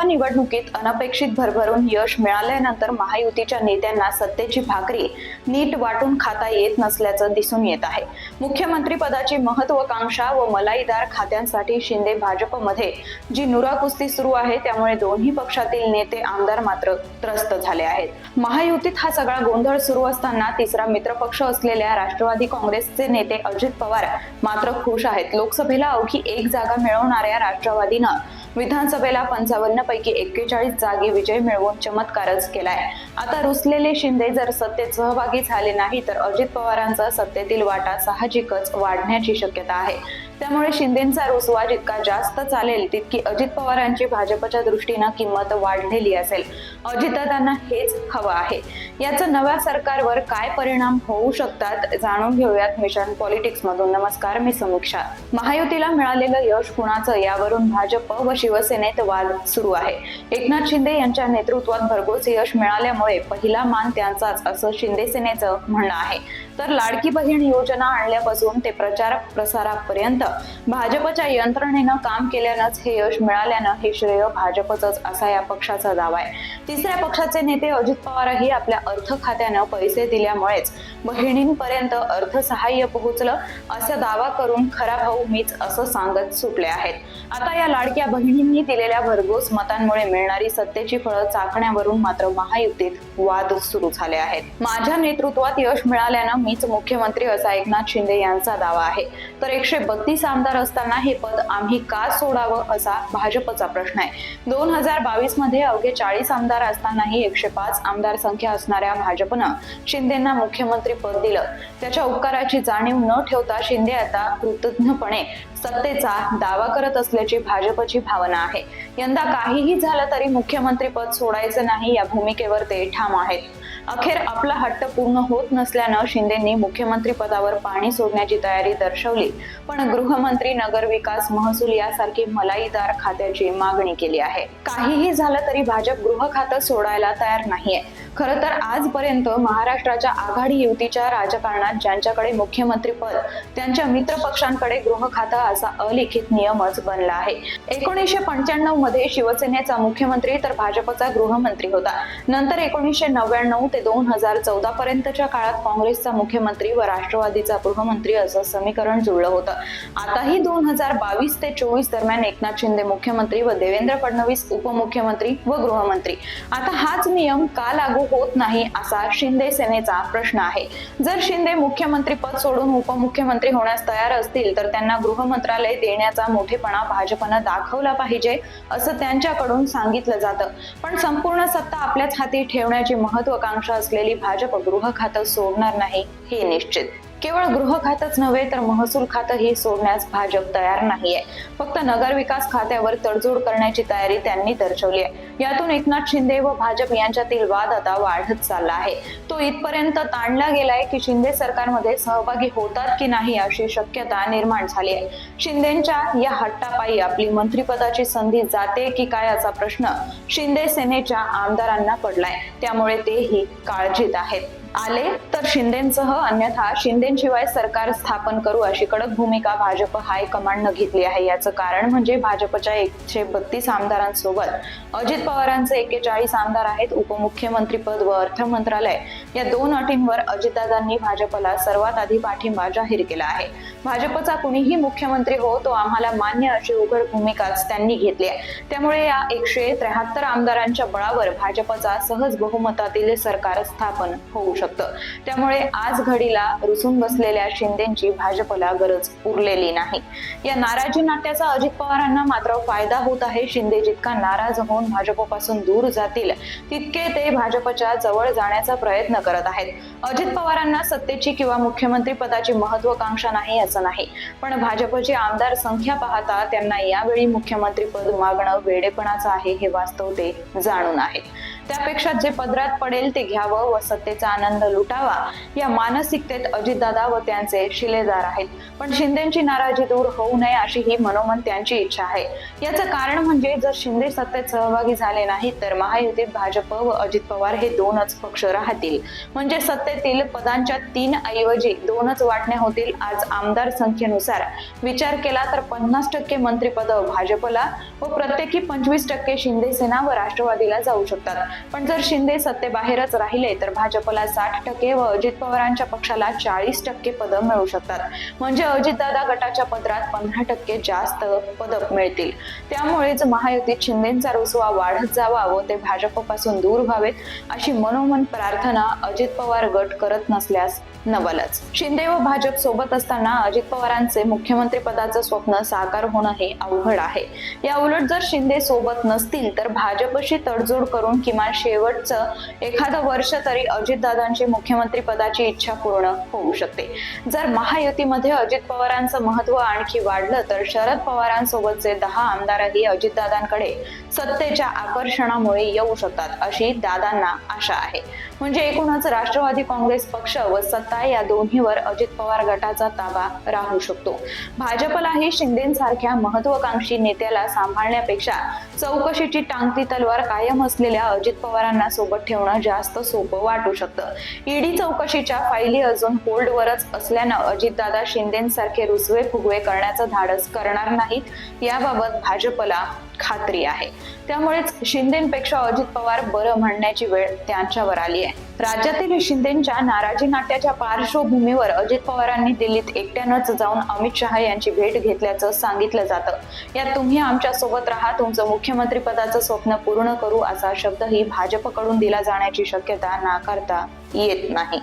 लोकसभा निवडणुकीत अनपेक्षित भरभरून यश मिळाल्यानंतर महायुतीच्या नेत्यांना सत्तेची भाकरी नीट वाटून खाता येत नसल्याचं दिसून येत आहे. मुख्यमंत्री पदाची महत्वाकांक्षा व मलाईदार खात्यांसाठी शिंदे भाजपमध्ये जी नुरा कुस्ती सुरू आहे त्यामुळे दोन्ही पक्षातील नेते आमदार मात्र त्रस्त झाले आहेत. महायुतीत हा सगळा गोंधळ सुरू असताना तिसरा मित्रपक्ष असलेल्या राष्ट्रवादी काँग्रेसचे नेते अजित पवार मात्र खुश आहेत. लोकसभेला अवघी एक जागा मिळवणाऱ्या राष्ट्रवादीनं विधानसभेला पंचावन्न पैकी एक्केचाळीस जागी विजय मिळवून चमत्कारच केलाय. आता रुसलेले शिंदे जर सत्तेत सहभागी झाले नाही तर अजित पवारांचा सत्तेतील वाटा साहजिकच वाढण्याची शक्यता आहे. त्यामुळे शिंदेचा रुसवा जितका जास्त चालेल तितकी अजित पवारांची भाजपच्या दृष्टीनं किंमत वाढलेली असेल. अजितदादांना हेच हवं आहे. याचा नव्या सरकारवर काय परिणाम होऊ शकतात जाणून घेऊयात मिशन पॉलिटिक्स मधून नमस्कार मी समीक्षा. महायुतीला मिळालेलं यश कुणाचं? यावरून भाजप व शिवसेनेत वाद सुरू आहे. एकनाथ शिंदे यांच्या नेतृत्वात भरघोस यश मिळाल्यामुळे पहिला मान त्यांचाच असं शिंदे सेनेचं म्हणणं आहे. तर लाडकी बहीण योजना आणल्यापासून ते प्रचार प्रसारापर्यंत भाजपच्या यंत्रणेनं काम केल्यानंच हे यश मिळाल्यानं हे श्रेय भाजपचंच असा या पक्षाचा दावा आहे. तिसऱ्या पक्षाचे नेते अजित पवारही आपल्या अर्थ खात्यानं पैसे दिल्यामुळेच बहिणींपर्यंत अर्थसहाय्य पोहोचलं असा दावा करून खरा भाऊ मीच असं सांगत सुटले आहेत. आता या लाडक्या बहिणींनी दिलेल्या भरघोस मतांमुळे मिळणारी सत्तेची फळं चाखण्यावरून मात्र महायुतीत वाद सुरू झाले आहेत. माझ्या नेतृत्वात यश मिळाल्यानं मीच मुख्यमंत्री असा एकनाथ शिंदे यांचा दावा आहे. तर एकशे बत्तीस आमदार असताना हे पद आम्ही का सोडावं असा भाजपचा प्रश्न आहे. दोन हजार बावीसमध्ये अवघे चाळीस आमदार असतानाही एकशे पाच आमदार संख्या असणाऱ्या भाजपनं शिंदेना मुख्यमंत्री पद दिलं. त्याच्या उपकाराची जाणीव न ठेवता शिंदे आता कृतज्ञपणे सत्तेचा दावा करत असल्याची भाजपची भावना आहे. यंदा काहीही झालं तरी मुख्यमंत्री पद सोडायचं नाही या भूमिकेवर ते ठाम आहेत. अखेर आपला हट्ट पूर्ण होत नसल्यानं शिंदेंनी मुख्यमंत्री पदावर पाणी सोडण्याची तयारी दर्शवली. पण गृहमंत्री नगरविकास महसूल यासारखी मलाईदार खात्याची मागणी केली आहे. काहीही झालं तरी भाजप गृह खातं सोडायला तयार नाहीये. खरं तर आजपर्यंत महाराष्ट्राच्या आघाडी युतीच्या राजकारणात ज्यांच्याकडे मुख्यमंत्री पद त्यांच्या मित्र पक्षांकडे गृह खातं असा अलिखित नियमच बनला आहे. एकोणीसशे पंच्याण्णवमध्ये शिवसेनेचा मुख्यमंत्री तर भाजपचा गृहमंत्री होता. नंतर एकोणीसशे नव्याण्णव ते दोन हजार चौदा पर्यंतच्या काळात काँग्रेसचा मुख्यमंत्री व राष्ट्रवादीचा गृहमंत्री असं समीकरण जुळलं होतं. आताही दोन हजार बावीस ते चोवीस दरम्यान एकनाथ शिंदे मुख्यमंत्री व देवेंद्र फडणवीस उपमुख्यमंत्री व गृहमंत्री. आता हाच नियम का लागू होत नाही असा शिंदे सेनेचा प्रश्न आहे. जर शिंदे मुख्यमंत्री पद सोडून उपमुख्यमंत्री होण्यास तयार असतील तर त्यांना गृहमंत्रालय देण्याचा मोठेपणा भाजपनं दाखवला पाहिजे असं त्यांच्याकडून सांगितलं जातं. पण संपूर्ण सत्ता आपल्याच हाती ठेवण्याची महत्वाकांक्षा असलेली भाजप गृह खातं सोडणार नाही हे निश्चित. केवळ गृह खातच नव्हे तर महसूल खातंही सोडण्यास भाजप तयार नाहीये. फक्त नगर विकास खात्यावर तडजोड करण्याची तयारी त्यांनी दर्शवली आहे. यातून एकनाथ शिंदे व भाजप यांच्यातील वाद आता वाढत चालला आहे. तो इथपर्यंत ताणला गेलाय की शिंदे सरकारमध्ये सहभागी होतात की नाही अशी शक्यता निर्माण झाली आहे. शिंदेच्या या हट्टापायी आपली मंत्रिपदाची संधी जाते की काय असा प्रश्न शिंदे सेनेच्या आमदारांना पडलाय. त्यामुळे तेही काळजीत आहेत. आले तर शिंदेसह अन्यथा शिंदेशिवाय सरकार स्थापन करू अशी कडक भूमिका भाजप हायकमांडनं घेतली आहे. याचं कारण म्हणजे भाजपच्या एकशे बत्तीस आमदारांसोबत अजित पवारांचे एकेचाळीस आमदार आहेत. उपमुख्यमंत्री पद व अर्थ मंत्रालय या दोन अटींवर अजितदादांनी भाजपला सर्वात आधी पाठिंबा जाहीर केला आहे. भाजपचा कुणीही मुख्यमंत्री हो तो आम्हाला मान्य अशी उघड भूमिकाच त्यांनी घेतली आहे. त्यामुळे या एकशे त्र्याहत्तर आमदारांच्या बळावर भाजपचा सहज बहुमतातील सरकार स्थापन होऊ शकतं. त्यामुळे आज घडीला रुसून बसलेल्या शिंदेची भाजपला गरज उरलेली नाही. या नाराजी नाट्याचा अजित पवारांना मात्र फायदा होत आहे. शिंदे जितका नाराज होऊन भाजपपासून दूर जातील तितके ते भाजपच्या जवळ जाण्याचा प्रयत्न करत आहेत. अजित पवारांना सत्तेची किंवा मुख्यमंत्री पदाची महत्वाकांक्षा नाही असं नाही. पण भाजपची आमदार संख्या पाहता त्यांना यावेळी मुख्यमंत्री पद मागणं वेडेपणाचं आहे हे वास्तव ते जाणून आहेत. त्यापेक्षा जे पदरात पडेल ते घ्यावं व सत्तेचा आनंद लुटावा या मानसिकतेत अजितदादा व त्यांचे शिलेदार आहेत. पण शिंदेची नाराजी दूर होऊ नये अशी ही मनोमन त्यांची इच्छा आहे. याचं कारण म्हणजे जर शिंदे सत्तेत सहभागी झाले नाही तर महायुतीत भाजप व अजित पवार हे दोनच पक्ष राहतील. म्हणजे सत्तेतील पदांच्या तीन ऐवजी दोनच वाटण्या होतील आज आमदार संख्येनुसार. विचार केला तर पन्नास टक्के मंत्रिपद भाजपला व प्रत्येकी पंचवीस टक्के शिंदे सेना व राष्ट्रवादीला जाऊ शकतात. पण जर शिंदे सत्तेबाहेरच राहिले तर भाजपला साठ टक्के व अजित पवारांच्या पक्षाला चाळीस टक्के पदं मिळू शकतात. म्हणजे अजितदादा गटाच्या पत्रात पंधरा टक्के जास्त पदक मिळतील. त्यामुळेच महायुतीत शिंदेचा रुसवा वाढत जावा व ते भाजपपासून दूर व्हावेत अशी मनोमन प्रार्थना अजित पवार गट करत नसल्यास नवलच. शिंदे व भाजप सोबत असताना अजित पवारांचे मुख्यमंत्री पदाचं स्वप्न साकार होणं हे अवघड आहे. या उलट जर शिंदे सोबत नसतील तर भाजपशी तडजोड करून किमान शेवटचं एखादं वर्ष तरी अजितदादांची मुख्यमंत्री पदाची इच्छा पूर्ण होऊ शकते. जर महायुतीमध्ये अजित पवारांचं महत्त्व आणखी वाढलं तर शरद पवारांसोबतचे दहा आमदारही अजितदादांकडे सत्तेच्या आकर्षणामुळे येऊ शकतात अशी दादांना आशा आहे. म्हणजे एकूणच राष्ट्रवादी काँग्रेस पक्ष व सत्ता या दोन्हीवर अजित पवार गटाचा ताबा राहू शकतो. भाजपलाही शिंदेसारख्या महत्वाकांक्षी नेत्याला सांभाळण्यापेक्षा चौकशीची टांगती तलवार कायम असलेल्या अजित अजित पवारांना सोबत ठेवणं जास्त सोपं वाटू शकतं. ईडी चौकशीच्या फायली अजून होल्डवरच असल्यानं अजितदादा शिंदेसारखे रुसवे फुगवे करण्याचं धाडस करणार नाहीत. याबाबत भाजपला खात्री आहे. त्यामुळेच शिंदेपेक्षा अजित पवार बरं म्हणण्याची वेळ त्यांच्यावर आली आहे. राज्यातील शिंदेच्या नाराजी नाट्याच्या पार्श्वभूमीवर अजित पवारांनी दिल्लीत एकट्यानंच जाऊन अमित शहा यांची भेट घेतल्याचं सांगितलं जातं. यात तुम्ही आमच्यासोबत राहा तुमचं मुख्यमंत्री पदाचं स्वप्न पूर्ण करू असा शब्दही भाजपकडून दिला जाण्याची शक्यता नाकारता येत नाही.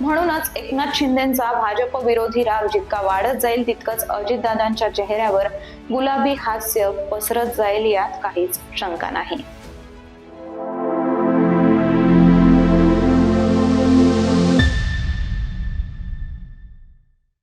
म्हणूनच एकनाथ शिंदेचा भाजप विरोधी राग जितका वाढत जाईल तितकंच अजितदादांच्या चेहऱ्यावर गुलाबी हास्य पसरत जाईल यात काहीच शंका नाही.